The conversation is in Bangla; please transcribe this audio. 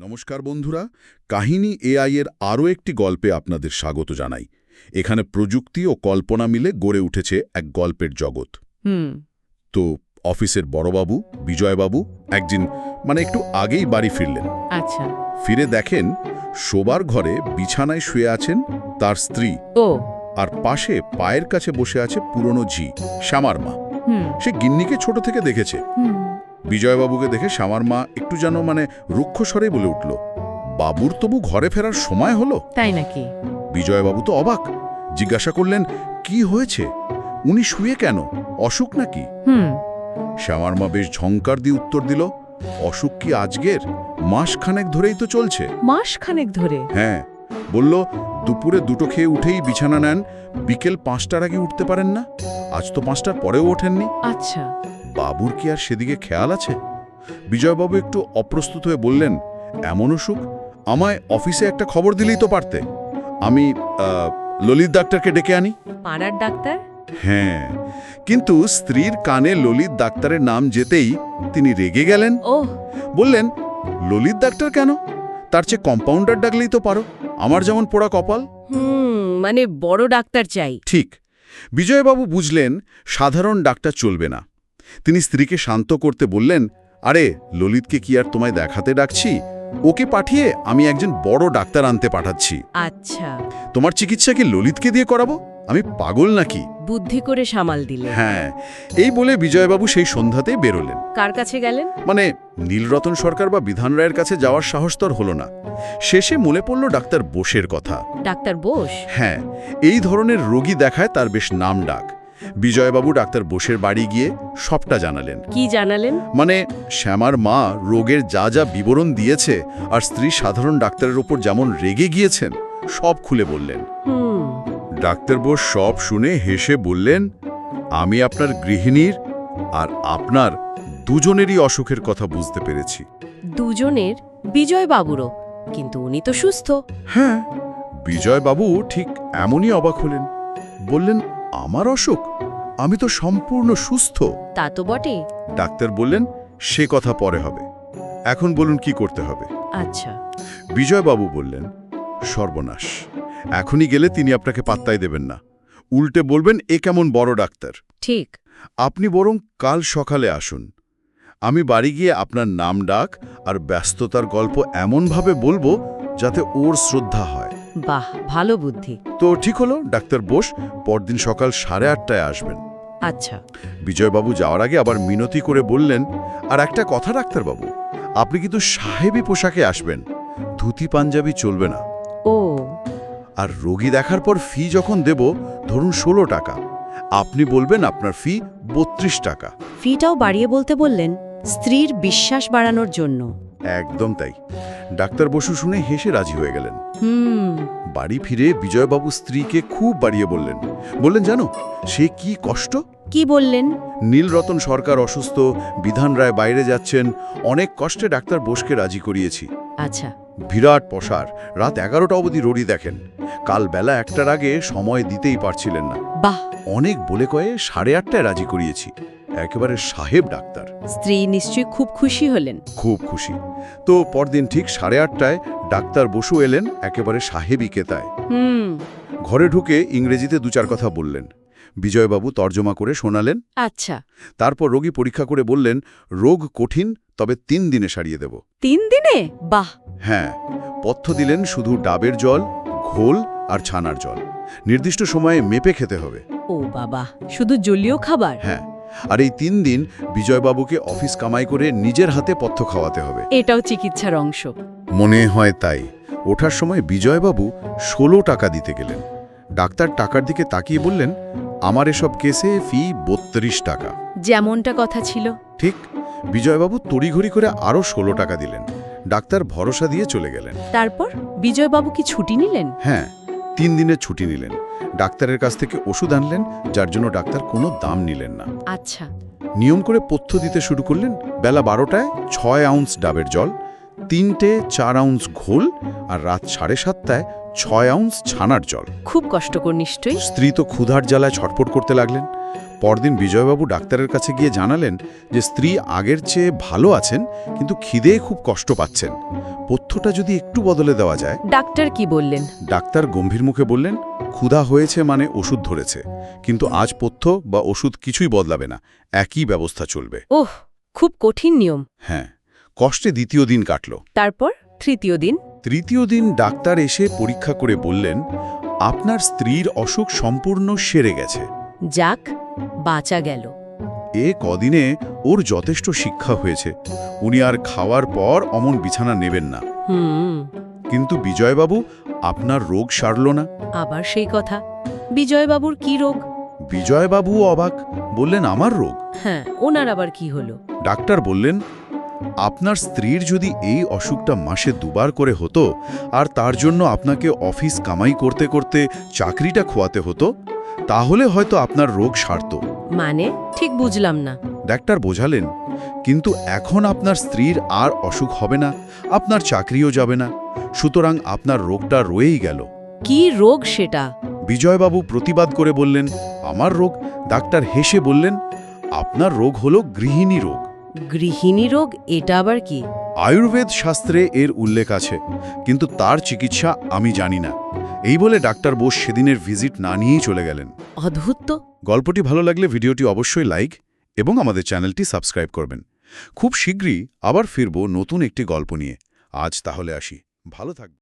নমস্কার বন্ধুরা কাহিনী এআই এর আরও একটি গল্পে আপনাদের স্বাগত জানাই। এখানে প্রযুক্তি ও কল্পনা মিলে গড়ে উঠেছে এক গল্পের জগৎ। তো অফিসের বড়বাবু বিজয়বাবু একদিন মানে একটু আগেই বাড়ি ফিরলেন। আচ্ছা। ফিরে দেখেন শোবার ঘরে বিছানায় শুয়ে আছেন তার স্ত্রী ও। আর পাশে পায়ের কাছে বসে আছে পুরনো ঝি শ্যামার মা। সে গিন্নিকে ছোট থেকে দেখেছে। হুম। বিজয়বাবুকে দেখে শ্যামার মা একটু যেন মানে রুক্ষ স্বরে বলে উঠল বাবুর তবু ঘরে ফেরার সময় হলো? তাই নাকি? বিজয়বাবু তো অবাক জিজ্ঞাসা করলেন কি হয়েছে? উনি শুয়ে কেন? অসুখ নাকি? হুম। শ্যামার মা বেশ ঝঙ্কার দিয়ে উত্তর দিল অসুখ কি আজকের? মাসখানেক ধরেই তো চলছে। মাস খানেক ধরে? হ্যাঁ বলল দুপুরে দুটো খেয়ে উঠেই বিছানা নেন বিকেল পাঁচটার আগে উঠতে পারেন না? আজ তো পাঁচটার পরেও ওঠেননি। আচ্ছা। বাবুর কি আর সেদিকে খেয়াল আছে? বিজয়বাবু একটু অপ্রস্তুত হয়ে বললেন এমন অসুখ আমায় অফিসে একটা খবর দিলেই তো পারতে। আমি ললিত ডাক্তারকে ডেকে আনি। পাড়ার ডাক্তার? হ্যাঁ কিন্তু স্ত্রীর কানে ললিত ডাক্তারের নাম যেতেই তিনি রেগে গেলেন। ও বললেন ললিত ডাক্তার কেন? তার চেয়ে কম্পাউন্ডার ডাকলেই তো পারো। আমার যেমন পোড়া কপাল। হুম মানে বড় ডাক্তার চাই। ঠিক। বিজয়বাবু বুঝলেন সাধারণ ডাক্তার চলবে না। তিনি স্ত্রীকে শান্ত করতে বললেন আরে ললিতকে কি আর তোমায় দেখাতে ডাকছি? ওকে পাঠিয়ে আমি একজন বড় ডাক্তার আনতে পাঠাচ্ছি। আচ্ছা। তোমার চিকিৎসা কি ললিতকে দিয়ে করাবো? আমি পাগল নাকি? বুদ্ধি করে সামাল দিলে হ্যাঁ এই বলে বিজয়বাবু সেই সন্ধ্যাতেই বেরোলেন। কার কাছে গেলেন? মানে নীলরতন সরকার বা বিধান রায়ের কাছে যাওয়ার সাহস তোর হলো না। শেষে মনে পড়ল ডাক্তার বোসের কথা। ডাক্তার বোস? হ্যাঁ এই ধরনের রোগী দেখায় তার বেশ নাম ডাক। বিজয়বাবু ডাক্তার বোসের বাড়ি গিয়ে সবটা জানালেন। কি জানালেন? মানে শ্যামার মা রোগের যা যা বিবরণ দিয়েছে আর স্ত্রী সাধারণ ডাক্তারের ওপর যেমন রেগে গিয়েছেন সব খুলে বললেন। ডাক্তার বোস সব শুনে হেসে বললেন আমি আপনার গৃহিণীর আর আপনার দুজনেরই অসুখের কথা বুঝতে পেরেছি। দুজনের? বিজয় বাবুরও কিন্তু উনি তো সুস্থ। হ্যাঁ বিজয়বাবু ঠিক এমনই অবাক হলেন। বললেন আমার অসুখ? আমি তো সম্পূর্ণ সুস্থ। তা তো বটে। ডাক্তার বললেন সে কথা পরে হবে। এখন বলুন কি করতে হবে। আচ্ছা। বিজয়বাবু বললেন সর্বনাশ। এখনই গেলে তিনি আপনাকে পাত্তাই দেবেন না। উল্টে বলবেন এ কেমন বড় ডাক্তার? ঠিক। আপনি বরং কাল সকালে আসুন। আমি বাড়ি গিয়ে আপনার নাম ডাক আর ব্যস্ততার গল্প এমনভাবে বলব যাতে ওর শ্রদ্ধা হয়। বাহ ভালো বুদ্ধি। তো ঠিক হলো ডাক্তার বোস পরদিন সকাল সাড়ে আটটায় আসবেন। আচ্ছা। বিজয়বাবু যাওয়ার আগে আবার মিনতি করে বললেন আর একটা কথা ডাক্তারবাবু আপনি কিন্তু সাহেবী পোশাকে আসবেন ধুতি পাঞ্জাবি চলবে না। ও। আর রোগী দেখার পর ফি যখন দেব ধরুন ষোলো টাকা আপনি বলবেন আপনার ফি বত্রিশ টাকা। ফিটাও বাড়িয়ে বলতে বললেন স্ত্রীর বিশ্বাস বাড়ানোর জন্য। একদম তাই। ডাক্তার বসু শুনে হেসে রাজি হয়ে গেলেন। বাড়ি ফিরে বিজয়বাবু স্ত্রীকে খুব বাড়িয়ে বললেন। বললেন জানো সে কি কষ্ট? কি বললেন? নীলরতন সরকার অসুস্থ বিধান রায় বাইরে যাচ্ছেন অনেক কষ্টে ডাক্তার বোসকে রাজি করিয়েছি। আচ্ছা। বিরাট পসার রাত এগারোটা অবধি রোডি দেখেন। কাল বেলা একটার আগে সময় দিতেই পারছিলেন না। বাহ! অনেক বলে কয়ে সাড়ে আটটায় রাজি করিয়েছি। একেবারে সাহেব ডাক্তার। স্ত্রী নিশ্চয়ই খুব খুশি হলেন। খুব খুশি। তো পরদিন ঠিক সাড়ে আটটায় ডাক্তার বসু এলেন একেবারে সাহেবি কেতায়। হুম। ঘরে ঢুকে ইংরেজিতে দু চার কথা বললেন। বিজয়বাবু তর্জমা করে শোনালেন। আচ্ছা। তারপর রোগী পরীক্ষা করে বললেন রোগ কঠিন তবে তিন দিনে সারিয়ে দেব। তিন দিনে? বাহ! হ্যাঁ। পথ্য দিলেন শুধু ডাবের জল ঘোল আর ছানার জল। নির্দিষ্ট সময়ে মেপে খেতে হবে। ও বাবা শুধু জলীয় খাবার? হ্যাঁ। আর এই তিন দিন বিজয়বাবুকে অফিস কামাই করে নিজের হাতে পথ্য খাওয়াতে হবে। এটাও চিকিৎসার অংশ। মনে হয় তাই। ওঠার সময় বিজয়বাবু ষোলো টাকা দিতে গেলেন। ডাক্তার টাকার দিকে তাকিয়ে বললেন আমার এসব কেসে ফি বত্রিশ টাকা। যেমনটা কথা ছিল। ঠিক বিজয়বাবু তড়িঘড়ি করে আরও ষোলো টাকা দিলেন। ডাক্তার ভরসা দিয়ে চলে গেলেন। তারপর বিজয়বাবু কি ছুটি নিলেন? হ্যাঁ তিন দিনের ছুটি নিলেন। ডাক্তারের কাছ থেকে ওষুধ আনলেন যার জন্য ডাক্তার কোনো দাম নিলেন না। আচ্ছা। নিয়ম করে পথ্য দিতে শুরু করলেন বেলা বারোটায় ছয় আউন্স ডাবের জল তিনটে চার আউন্স ঘোল আর রাত সাড়ে সাতটায় ছয় আউন্স ছানার জল। খুব কষ্টকর নিশ্চয়ই। স্ত্রী তো ক্ষুধার জ্বালায় ছটফট করতে লাগলেন। পরদিন বিজয়বাবু ডাক্তারের কাছে গিয়ে জানালেন যে স্ত্রী আগের চেয়ে ভালো আছেন কিন্তু খিদে খুব কষ্ট পাচ্ছেন। পথ্যটা যদি একটু বদলে দেওয়া যায়। ডাক্তার কি বললেন? ডাক্তার গম্ভীর মুখে বললেন ক্ষুধা হয়েছে মানে ওষুধ ধরেছে কিন্তু আজ পথ্য বা ওষুধ কিছুই বদলাবে না একই ব্যবস্থা চলবে। ওহ খুব কঠিন নিয়ম। হ্যাঁ। কষ্টে দ্বিতীয় দিন কাটল। তারপর তৃতীয় দিন? তৃতীয় দিন ডাক্তার এসে পরীক্ষা করে বললেন আপনার স্ত্রীর অসুখ সম্পূর্ণ সেরে গেছে। যাক বাঁচা গেল। এ কদিনে ওর যথেষ্ট শিক্ষা হয়েছে। উনি আর খাওয়ার পর অমন বিছানা নেবেন না। কিন্তু বিজয়বাবু আপনার রোগ সারল না। আবার সেই কথা। বিজয়বাবুর কি রোগ? বিজয়বাবু অবাক। বললেন আমার রোগ? হ্যাঁ ওনার আবার কি হলো? ডাক্তার বললেন আপনার স্ত্রীর যদি এই অসুখটা মাসে দুবার করে হতো আর তার জন্য আপনাকে অফিস কামাই করতে করতে চাকরিটা খোয়াতে হতো তাহলে হয়তো আপনার রোগ সারত। মানে? ঠিক বুঝলাম না। ডাক্তার বোঝালেন কিন্তু এখন আপনার স্ত্রীর আর অসুখ হবে না আপনার চাকরিও যাবে না সুতরাং আপনার রোগটা রয়েই গেল। কি রোগ সেটা? বিজয়বাবু প্রতিবাদ করে বললেন আমার রোগ? ডাক্তার হেসে বললেন আপনার রোগ হলো গৃহিণী রোগ। গৃহিণী রোগ এটা আবার কি? আয়ুর্বেদ শাস্ত্রে এর উল্লেখ আছে কিন্তু তার চিকিৎসা আমি জানি না। এই বলে ডাক্তার বোস সেদিনের ভিজিট না নিয়েই চলে গেলেন। অদ্ভুত তো। গল্পটি ভালো লাগলে ভিডিওটি অবশ্যই লাইক এবং আমাদের চ্যানেলটি সাবস্ক্রাইব করবেন। খুব শীঘ্রই আবার ফিরব নতুন একটি গল্প নিয়ে। আজ তাহলে আসি। ভালো থাকবে